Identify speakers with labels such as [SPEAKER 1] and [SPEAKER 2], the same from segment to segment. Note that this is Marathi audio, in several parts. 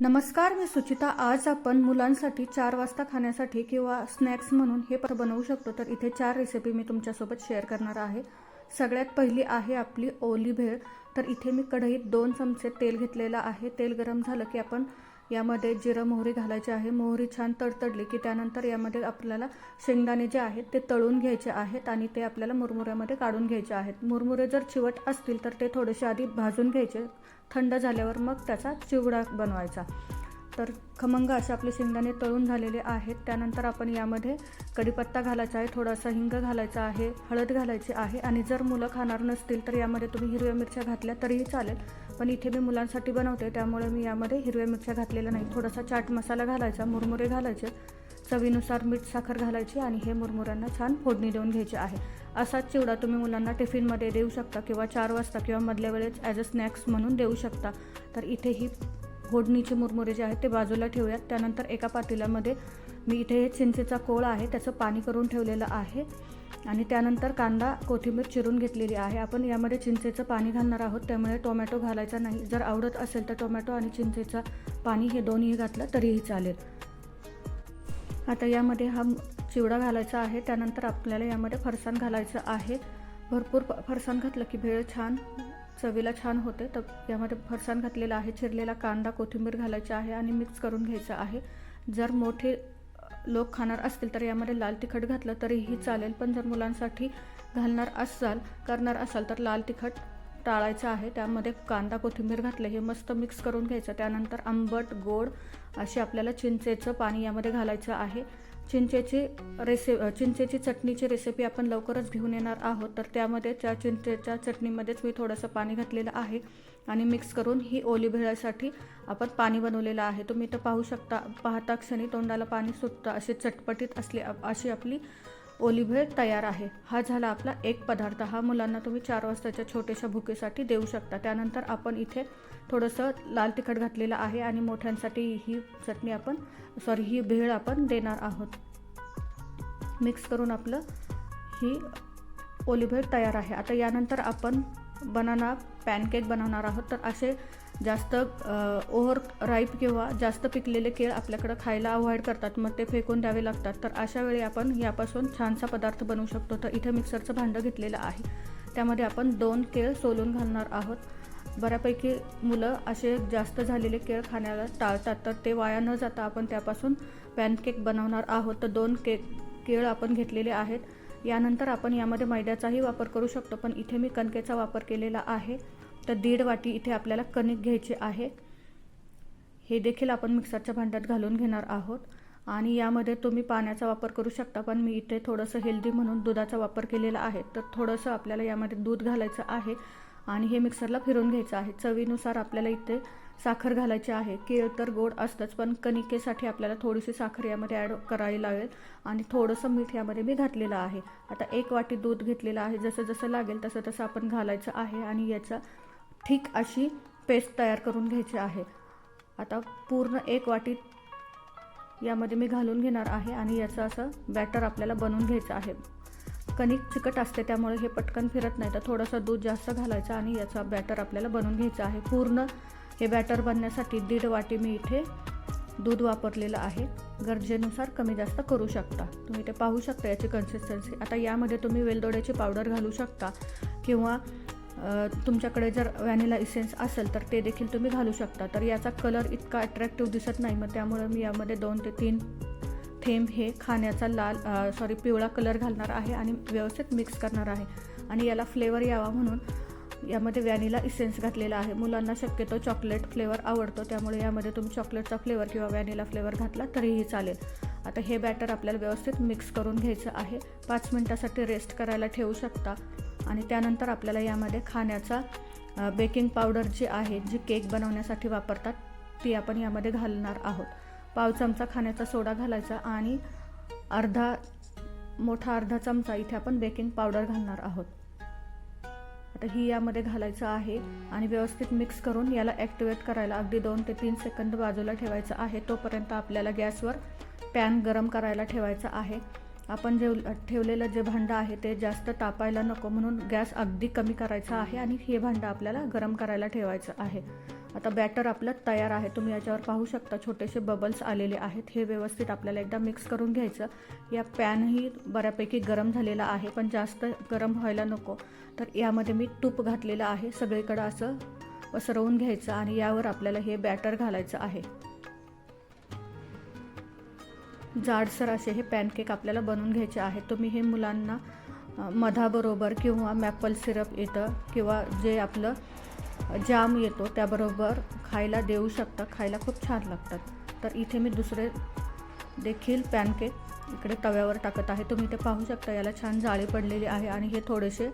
[SPEAKER 1] नमस्कार मी सुचिता. आज आपण मुलांसाठी चार वाजता खाण्यासाठी किंवा स्नॅक्स म्हणून हे पर बनवू शकतो. तर इथे चार रेसिपी मी तुमच्यासोबत शेअर करणार आहे. सगळ्यात पहिली आहे आपली ओली भेळ. तर इथे मी कढईत दोन चमचे तेल घेतलेलं आहे. तेल गरम झालं की आपण यामध्ये जिरं मोहरी घालायची आहे. मोहरी छान तडतडली की त्यानंतर यामध्ये आपल्याला शेंगदाणे जे आहेत ते तळून घ्यायचे आहेत आणि ते आपल्याला मुरमुऱ्यामध्ये काढून घ्यायचे आहेत. मुरमुरे जर चिवट असतील तर ते थोडेसे आधी भाजून घ्यायचे. थंड झाल्यावर मग त्याचा चिवडा बनवायचा. तर खमंग असे आपले शेंगदाणे तळून झालेले आहेत. त्यानंतर आपण यामध्ये कढीपत्ता घालायचा आहे थोडासा हिंग घालायचा आहे हळद घालायची आहे आणि जर मुलं खाणार नसतील तर यामध्ये तुम्ही हिरव्या मिरच्या घातल्या तरीही चालेल. पण इथे मी मुलांसाठी बनवते त्यामुळे मी यामध्ये हिरव्या मिरच्या घातलेल्या नाही थोडासा चाट मसाला घालायचा मुरमुरे घालायचे चवीनुसार मीठ साखर घालायची आणि हे मुरमुऱ्यांना छान फोडणी देऊन घ्यायची आहे. असाच चिवडा तुम्ही मुलांना टिफिनमध्ये देऊ शकता किंवा चार वाजता किंवा मधल्या वेळेस ॲज अ स्नॅक्स म्हणून देऊ शकता. तर इथे ही फोडणीचे मुरमुरे जे आहेत ते बाजूला ठेवूयात. त्यानंतर एका पातेल्यामध्ये मी इथे हे चिंचेचा कोळ आहे त्याचं पाणी करून ठेवलेलं आहे. आणि त्यानंतर कांदा कोथिंबीर चिरून घेतलेली आहे. आपण यामध्ये चिंचेचं पाणी घालणार आहोत त्यामुळे टोमॅटो घालायचा नाही. जर आवडत असेल तर टोमॅटो आणि चिंचेचं पाणी हे दोन्ही घातलं तरीही चालेल. आता यामध्ये हा चिवडा घालायचा आहे. त्यानंतर आपल्याला यामध्ये फरसाण घालायचं आहे. भरपूर फरसाण घातलं की भेळ छान चवीला छान होते. तर यामध्ये फरसाण घातलेला आहे चिरलेला कांदा कोथिंबीर घालायची आहे आणि मिक्स करून घ्यायचं आहे. जर मोठे लोक खाणार असतील तर यामध्ये लाल तिखट घातलं तरीही चालेल पण जर मुलांसाठी घालणार असाल करणार असाल तर लाल तिखट टाळायचं आहे. त्यामध्ये कांदा कोथिंबीर घातलं हे मस्त मिक्स करून घ्यायचं. त्यानंतर आंबट गोड असे आपल्याला चिंचेचं पाणी यामध्ये घालायचं आहे. चिंचेची रेसि चिंचेची चटणीची रेसिपी आपण लवकरच घेऊन येणार आहोत. तर त्यामध्ये त्या चिंचेच्या चटणीमध्येच मी थोडंसं पाणी घातलेलं आहे आणि मिक्स करून ही ओली भेळासाठी आपण पाणी बनवलेलं आहे. तुम्ही तर पाहू शकता पाहता क्षणी तोंडाला पाणी सुटतं अशी चटपटीत असले अशी आपली ओलिव्हे तयार आहे. हा झाला आपला एक पदार्थ. हा मुलांना तुम्ही चार वाजताच्या छोट्याशा भुकेसाठी देऊ शकता. त्यानंतर आपण इथे थोडंसं लाल तिखट घातलेलं आहे आणि मोठ्यांसाठी ही चटणी आपण सॉरी ही भेळ आपण देणार आहोत. मिक्स करून आपलं ही ओली तयार आहे. आता यानंतर आपण बनाना पॅनकेक बनवणार आहोत. तर असे जास्त ओव्हर राईप किंवा जास्त पिकलेले केळ आपल्याकडं खायला अवॉइड करतात मग ते फेकून द्यावे लागतात. तर अशा वेळी आपण यापासून छानसा पदार्थ बनवू शकतो. तर इथे मिक्सरचं भांडं घेतलेलं आहे. त्यामध्ये आपण दोन केळ सोलून घालणार आहोत. बऱ्यापैकी मुलं असे जास्त झालेले केळ खाण्याला टाळतात तर ते वाया न जाता आपण त्यापासून पॅनकेक बनवणार आहोत. तर दोन केक केळ आपण घेतलेले आहेत. यानंतर आपण यामध्ये मैद्याचाही वापर करू शकतो पण इथे मी कणकेचा वापर केलेला आहे. तर दीड वाटी इथे आपल्याला कणिक घ्यायची आहे. हे देखील आपण मिक्सरच्या भांड्यात घालून घेणार आहोत. आणि यामध्ये तुम्ही पाण्याचा वापर करू शकता पण मी इथे थोडंसं हेल्दी म्हणून दुधाचा वापर केलेला आहे. तर थोडंसं आपल्याला यामध्ये दूध घालायचं आहे आणि हे मिक्सरला फिरून घ्यायचं आहे. चवीनुसार आपल्याला इथे साखर घालायची आहे. केळ तर गोड असतंच पण कणिकेसाठी आपल्याला थोडीशी साखर यामध्ये ॲड करावी लागेल. आणि थोडंसं मीठ यामध्ये मी घातलेलं आहे. आता एक वाटी दूध घेतलेलं आहे. जसं जसं लागेल तसं तसं आपण घालायचं आहे. आणि याचा ठीक अशी पेस्ट तयार करून घ्यायची आहे. आता पूर्ण एक वाटी यामध्ये मी घालून घेणार आहे आणि याचं असं बॅटर आपल्याला बनवून घ्यायचं आहे. कणिक चिकट असते त्यामुळे हे पटकन फिरत नाही तर थोडंसं दूध जास्त घालायचं आणि याचा बॅटर आपल्याला बनवून घ्यायचं आहे. पूर्ण हे बॅटर बनण्यासाठी दीड वाटी मी इथे दूध वापरलेलं आहे. गरजेनुसार कमी जास्त करू शकता. तुम्ही ते पाहू शकता याची कन्सिस्टन्सी आता यामध्ये तुम्ही वेलदोड्याची पावडर घालू शकता किंवा तुमच्याकडे जर व्हॅनिला इसेन्स असेल तर ते देखील तुम्ही घालू शकता. तर याचा कलर इतका अट्रॅक्टिव्ह दिसत नाही मग त्यामुळे मी यामध्ये दोन ते तीन थेंब हे खाण्याचा लाल सॉरी पिवळा कलर घालणार आहे आणि व्यवस्थित मिक्स करणार आहे. आणि याला फ्लेवर यावा म्हणून यामध्ये व्हॅनिला इसेन्स घातलेला आहे. मुलांना शक्यतो चॉकलेट फ्लेवर आवडतो त्यामुळे यामध्ये तुम्ही चॉकलेटचा फ्लेवर किंवा व्हॅनिला फ्लेवर घातला तरीही चालेल. आता हे बॅटर आपल्याला व्यवस्थित मिक्स करून घ्यायचं आहे. पाच मिनटासाठी रेस्ट करायला ठेवू शकता. आणि त्यानंतर आपल्याला यामध्ये खाण्याचा बेकिंग पावडर जी आहे जी केक बनवण्यासाठी वापरतात ती आपण यामध्ये घालणार आहोत. पाव चमचा खाण्याचा सोडा घालायचा आणि अर्धा मोठा अर्धा चमचा इथे आपण बेकिंग पावडर घालणार आहोत. आता ही यामध्ये घालायचं आहे आणि व्यवस्थित मिक्स करून याला ॲक्टिवेट करायला अगदी दोन ते तीन सेकंद बाजूला ठेवायचं आहे. तोपर्यंत आपल्याला गॅसवर पॅन गरम करायला ठेवायचा आहे. आपण जेव ठेवलेलं जे भांडं आहे ते जास्त तापायला नको म्हणून गॅस अगदी कमी करायचा आहे आणि हे भांडं आपल्याला गरम करायला ठेवायचं आहे. आता बॅटर आपलं तयार आहे. तुम्ही याच्यावर पाहू शकता छोटेसे बबल्स आलेले आहेत. हे व्यवस्थित आपल्याला एकदा मिक्स करून घ्यायचं. या पॅनही बऱ्यापैकी गरम झालेला आहे पण जास्त गरम व्हायला नको. तर यामध्ये मी तूप घातलेलं आहे. सगळीकडं असं पसरवून घ्यायचं आणि यावर आपल्याला हे बॅटर घालायचं आहे. जाडसर असे हे पॅनकेक आपल्याला बनवून घ्यायचे आहेत. तुम्ही हे मुलांना मधाबरोबर किंवा मॅपल सिरप येतं किंवा जे आपलं जाम येतो त्याबरोबर खायला देऊ शकता खायला खूप छान लागतात. तर इथे मी दुसरे देखील पॅनकेक इकडे तव्यावर टाकत आहे. तुम्ही इथे पाहू शकता याला छान जाळी पडलेली आहे आणि हे थोडेसे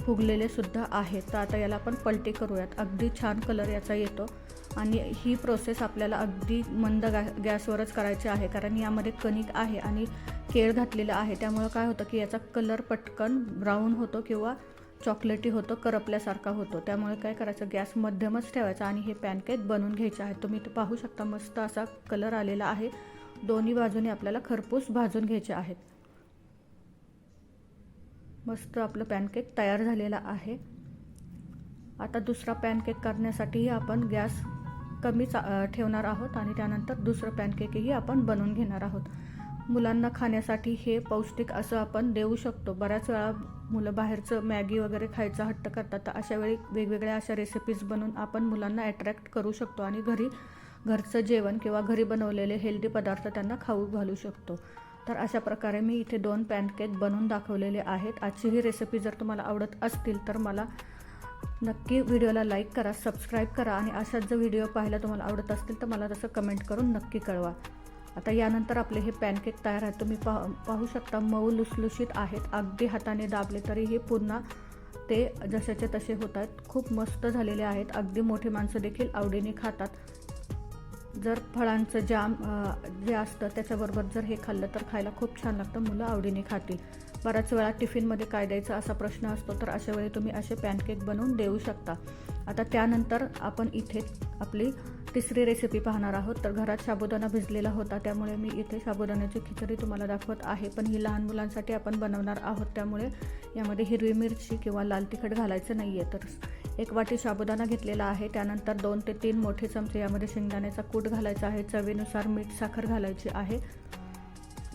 [SPEAKER 1] फुगलेले सुद्धा आहेत तर आता याला आपण पलटी करूयात. अगदी छान कलर याचा येतो. आणि ही प्रोसेस आपल्याला अगदी मंद गॅ गॅसवरच करायची आहे. कारण यामध्ये कणिक आहे आणि केळ घातलेलं आहे. त्यामुळं काय होतं की याचा कलर पटकन ब्राऊन होतो किंवा चॉकलेटी होतो करपल्यासारखा होतो. त्यामुळे काय करायचं गॅस मध्यमच ठेवायचा आणि हे पॅनकेक बनवून घ्यायचे आहेत. तुम्ही ते पाहू शकता मस्त असा कलर आलेला आहे. दोन्ही बाजूने आपल्याला खरपूस भाजून घ्यायचे आहेत. मस्त आपलं पॅनकेक तयार झालेला आहे. आता दुसरा पॅनकेक करण्यासाठीही आपण गॅस कमी चा ठेवणार आहोत आणि त्यानंतर दुसरं पॅनकेकही आपण बनवून घेणार आहोत. मुलांना खाण्यासाठी हे पौष्टिक असं आपण देऊ शकतो. बऱ्याच वेळा मुलं बाहेरचं मॅगी वगैरे खायचा हट्ट करतात तर अशा वेळी वेगवेगळ्या अशा रेसिपीज बनवून आपण मुलांना अट्रॅक्ट करू शकतो आणि घरी घरचं जेवण किंवा घरी बनवलेले हेल्दी पदार्थ त्यांना खाऊ घालू शकतो. तर अशा प्रकारे मी इथे दोन पॅनकेक बनवून दाखवलेले आहेत. आजची ही रेसिपी जर तुम्हाला आवडत असतील तर मला नक्की व्हिडिओला लाईक करा सबस्क्राईब करा आणि असाच जर व्हिडिओ पाहायला तुम्हाला आवडत असतील तर मला तसं कमेंट करून नक्की कळवा. आता यानंतर आपले हे पॅनकेक तयार आहेत. तुम्ही पाह पाहू शकता मऊ लुसलुशीत आहेत. अगदी हाताने दाबले तरी हे पुन्हा ते जशाचे तसे होत आहेत. खूप मस्त झालेले आहेत. अगदी मोठे माणसं देखील आवडीने खातात. जर फळांचं जाम जे असतं त्याच्याबरोबर जर हे खाल्लं तर खायला खूप छान लागतं मुलं आवडीने खातील. बऱ्याच वेळा टिफिनमध्ये काय द्यायचं असा प्रश्न असतो तर अशा वेळी तुम्ही असे पॅनकेक बनवून देऊ शकता. आता त्यानंतर आपण इथे आपली तिसरी रेसिपी पाहणार आहोत. तर घरात साबुदाणा भिजलेला होता त्यामुळे मी इथे साबुदाण्याची खिचडी तुम्हाला दाखवत आहे. पण ही लहान मुलांसाठी आपण बनवणार आहोत त्यामुळे यामध्ये हिरवी मिरची किंवा लाल तिखट घालायचं नाही आहे तर एक वाटी साबुदाणा घेतलेला आहे. त्यानंतर दोन ते तीन मोठे चमचे यामध्ये शेंगदाण्याचा कूट घालायचा आहे. चवीनुसार मीठ साखर घालायची आहे.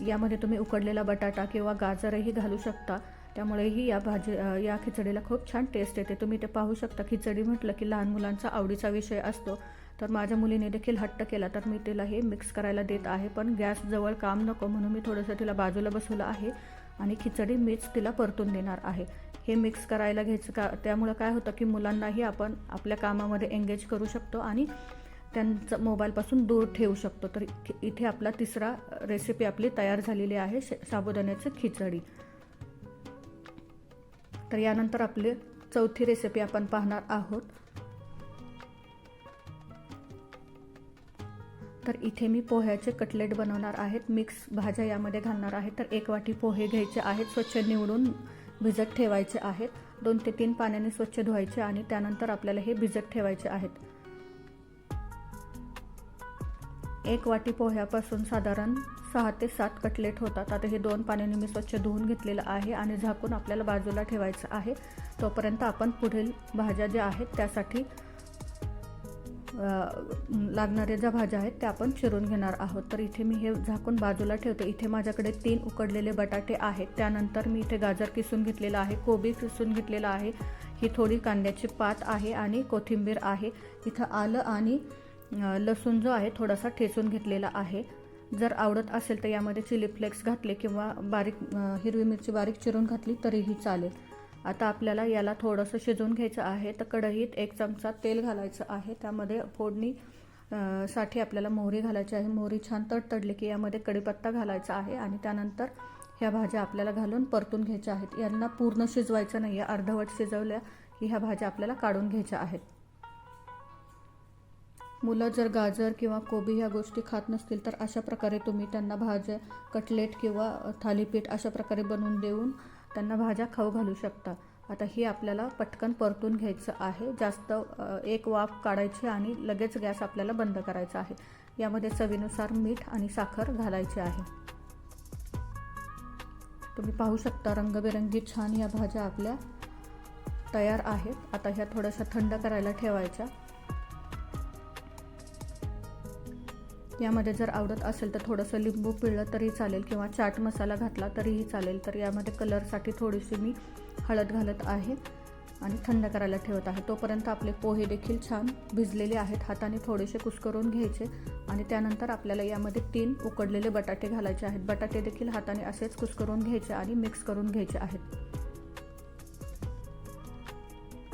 [SPEAKER 1] यामध्ये तुम्ही उकडलेला बटाटा किंवा गाजरही घालू शकता. त्यामुळेही या भाजी या खिचडीला खूप छान टेस्ट येते. तुम्ही ते पाहू शकता. खिचडी म्हटलं की लहान मुलांचा आवडीचा विषय असतो. तर माझ्या मुलीने देखील हट्ट केला तर मी तिला हे मिक्स करायला देत आहे. पण गॅस जवळ काम नको म्हणून मी थोडंसं तिला बाजूला बसवलं आहे आणि खिचडी मीच तिला परतून देणार आहे. हे मिक्स करायला घ्यायचं का? त्यामुळं काय होतं की मुलांनाही आपण आपल्या कामामध्ये एंगेज करू शकतो आणि त्यांचं मोबाईलपासून दूर ठेवू शकतो. तर इ- इथे आपला तिसरा रेसिपी आपली तयार झालेली आहे शे- साबुदाण्याची खिचडी. तर यानंतर आपली चौथी रेसिपी आपण पाहणार आहोत. तर इथे मी पोह्याचे कटलेट बनवणार आहेत मिक्स भाज्या यामध्ये घालणार आहे. तर एक वाटी पोहे घ्यायचे आहेत स्वच्छ निवडून भिजत ठेवायचे आहेत. दोन ते तीन पाण्याने स्वच्छ धुवायचे आणि त्यानंतर आपल्याला हे भिजत ठेवायचे आहेत. एक वाटी पोह्यापासून साधारण सहा ते सात कटलेट होतात. आता हे दोन पाण्याने मी स्वच्छ धुवून घेतलेलं आहे आणि झाकून आपल्याला बाजूला ठेवायचं आहे. तोपर्यंत आपण पुढील भाज्या ज्या आहेत त्यासाठी लागणाऱ्या ज्या भाज्या आहेत त्या आपण चिरून घेणार आहोत. तर इथे मी हे झाकून बाजूला ठेवते. इथे माझ्याकडे तीन उकडलेले बटाटे आहेत. त्यानंतर मी इथे गाजर किसून घेतलेलं आहे कोबी किसून घेतलेलं आहे. ही थोडी कांद्याची पात आहे आणि कोथिंबीर आहे. इथं आलं आणि लसूण जो आहे थोडासा ठेचून घेतलेला आहे. जर आवडत असेल तर यामध्ये चिली फ्लेक्स घातले किंवा बारीक हिरवी मिरची बारीक चिरून घातली तरीही चालेल. आता आपल्याला याला थोडंसं शिजवून घ्यायचं आहे. तर कढईत एक चमचा तेल घालायचं आहे. त्यामध्ये फोडणी साठी आपल्याला मोहरी घालायची आहे. मोहरी छान तडतडली की यामध्ये कढीपत्ता घालायचा आहे आणि त्यानंतर ह्या भाज्या आपल्याला घालून परतून घ्यायच्या आहेत. यांना पूर्ण शिजवायचं नाही आहे अर्धवट शिजवल्या की ह्या भाज्या आपल्याला काढून घ्यायच्या आहेत. मुलं जर गाजर किंवा कोबी ह्या गोष्टी खात नसतील तर अशा प्रकारे तुम्ही त्यांना भाज्या कटलेट किंवा थालीपीठ अशा प्रकारे बनवून देऊन त्यांना भाज्या खाऊ घालू शकता. आता ही आपल्याला पटकन परतून घ्यायचं आहे. जास्त एक वाफ काढायची आणि लगेच गॅस आपल्याला बंद करायचा आहे. यामध्ये चवीनुसार मीठ आणि साखर घालायची आहे. तुम्ही पाहू शकता रंगबेरंगी छान या भाज्या आपल्या तयार आहेत. आता ह्या थोड्याशा थंड करायला ठेवायच्या. यामध्ये जर आवडत असेल तर थोडंसं लिंबू पिळलं तरी चालेल किंवा चाट मसाला घातला तरीही चालेल. तर यामध्ये कलरसाठी थोडीशी मी हळद घालत आहे आणि थंड करायला ठेवत आहे. तोपर्यंत आपले पोहे देखील छान भिजलेले आहेत. हाताने थोडेसे कुस्करून घ्यायचे आणि त्यानंतर आपल्याला यामध्ये तीन उकडलेले बटाटे घालायचे आहेत. बटाटे देखील हाताने असेच कुस्करून घ्यायचे आणि मिक्स करून घ्यायचे आहेत.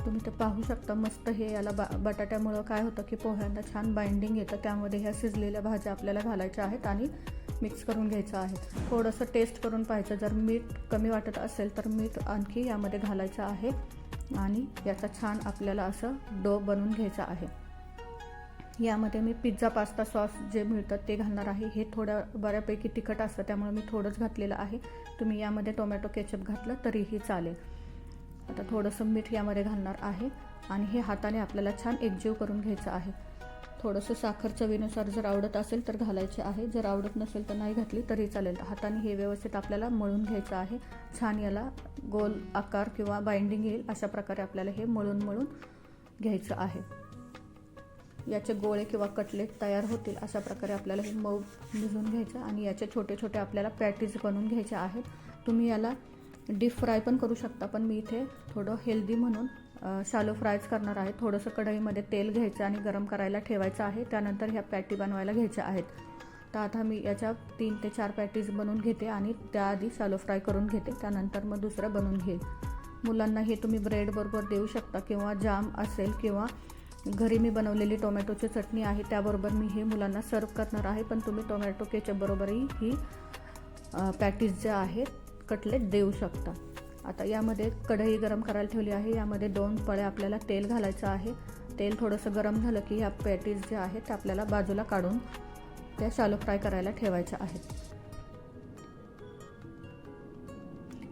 [SPEAKER 1] तुम्ही ते पाहू शकता मस्त हे याला बा बटाट्यामुळं काय होतं की पोह्यांना छान बाइंडिंग येतं. त्यामध्ये ह्या शिजलेल्या भाज्या आपल्याला घालायच्या आहेत आणि मिक्स करून घ्यायचं आहे. थोडंसं टेस्ट करून पाहायचं. जर मीठ कमी वाटत असेल तर मीठ आणखी यामध्ये घालायचं आहे आणि याचा छान आपल्याला असं डो बनवून घ्यायचा आहे. यामध्ये मी पिझ्झा पास्ता सॉस जे मिळतं ते घालणार आहे. हे थोडं बऱ्यापैकी तिखट असतं त्यामुळे मी थोडंच घातलेलं आहे. तुम्ही यामध्ये टोमॅटो केचप घातलं तरीही चालेल. आता थोडंसं मीठ यामध्ये घालणार आहे आणि हे हाताने आपल्याला छान एकजीव करून घ्यायचं आहे. थोडंसं साखर चवीनुसार जर आवडत असेल तर घालायचे आहे. जर आवडत नसेल तर नाही घातली तरी चालेल. हाताने हे व्यवस्थित आपल्याला मळून घ्यायचं आहे. छान याला गोल आकार किंवा बाइंडिंग येईल अशा प्रकारे आपल्याला हे मळून मळून घ्यायचं आहे. याचे गोळे किंवा कटलेट तयार होतील अशा प्रकारे आपल्याला हे मऊ भिजून घ्यायचं आणि याचे छोटे छोटे आपल्याला पॅटीज बनवून घ्यायचे आहेत. तुम्ही याला डीप फ्राय पण करू शकता पण मी इथे थोडं हेल्दी म्हणून शालो फ्रायच करणार आहे. थोडंसं कढईमध्ये तेल घ्यायचं आणि गरम करायला ठेवायचं आहे. त्यानंतर ह्या पॅटी बनवायला घ्यायच्या आहेत. तर आता मी याच्या तीन ते चार पॅटीज बनवून घेते आणि त्याआधी शालो फ्राय करून घेते. त्यानंतर मग दुसरं बनवून घेईल. मुलांना हे तुम्ही ब्रेडबरोबर देऊ शकता किंवा जाम असेल किंवा घरी मी बनवलेली टोमॅटोची चटणी आहे त्याबरोबर मी हे मुलांना सर्व करणार आहे. पण तुम्ही टोमॅटो केचपबरोबरही ही पॅटीज ज्या आहेत कटलेट देऊ शकता. आता यामध्ये कढई गरम करायला ठेवली आहे. यामध्ये दोन पळे आपल्याला तेल घालायचं आहे. तेल थोडंसं गरम झालं की ह्या पॅटीज ज्या आहेत त्या आपल्याला बाजूला काढून त्या शालो फ्राय करायला ठेवायच्या आहेत.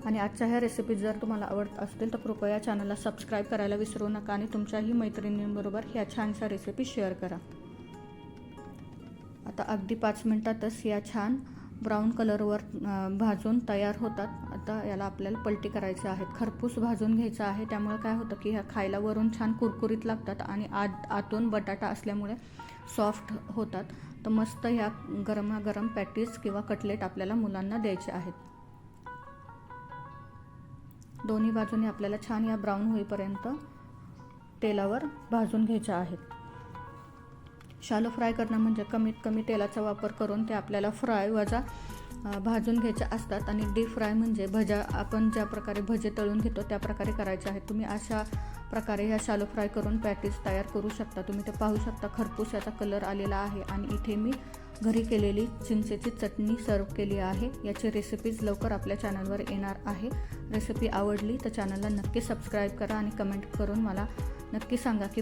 [SPEAKER 1] आणि आजच्या ह्या रेसिपी जर तुम्हाला आवडत असतील तर कृपया चॅनलला सबस्क्राईब करायला विसरू नका आणि तुमच्याही मैत्रिणींबरोबर ह्या छानशा रेसिपी शेअर करा. आता अगदी पाच मिनटातच या छान ब्राऊन कलरवर भाजून तयार होतात. आता याला आपल्याला पलटी करायचं आहेत. खरपूस भाजून घ्यायचं आहे. त्यामुळे काय होतं की ह्या खायला वरून छान कुरकुरीत लागतात आणि आत आतून बटाटा असल्यामुळे सॉफ्ट होतात. तर मस्त ह्या गरमागरम पॅटीज किंवा कटलेट आपल्याला मुलांना द्यायचे आहेत. दोन्ही बाजूने आपल्याला छान या ब्राऊन होईपर्यंत तेलावर भाजून घ्यायच्या आहेत. शालो फ्राय करणं म्हणजे कमीत कमी तेलाचा वापर करून ते आपल्याला फ्राय वजा भाजून घ्यायचे असतात. आणि डीप फ्राय म्हणजे भजा आपण ज्या प्रकारे भजे तळून घेतो त्या प्रकारे करायचे आहेत. तुम्ही अशा प्रकारे ह्या शालो फ्राय करून पॅटीस तयार करू शकता. तुम्ही ते पाहू शकता खरपूस याचा कलर आलेला आहे. आणि इथे मी घरी केलेली चिंचेची चटणी सर्व केली आहे. याची रेसिपीज लवकर आपल्या चॅनलवर येणार आहे. रेसिपी आवडली तर चॅनलला नक्की सबस्क्राईब करा आणि कमेंट करून मला नक्की सांगा की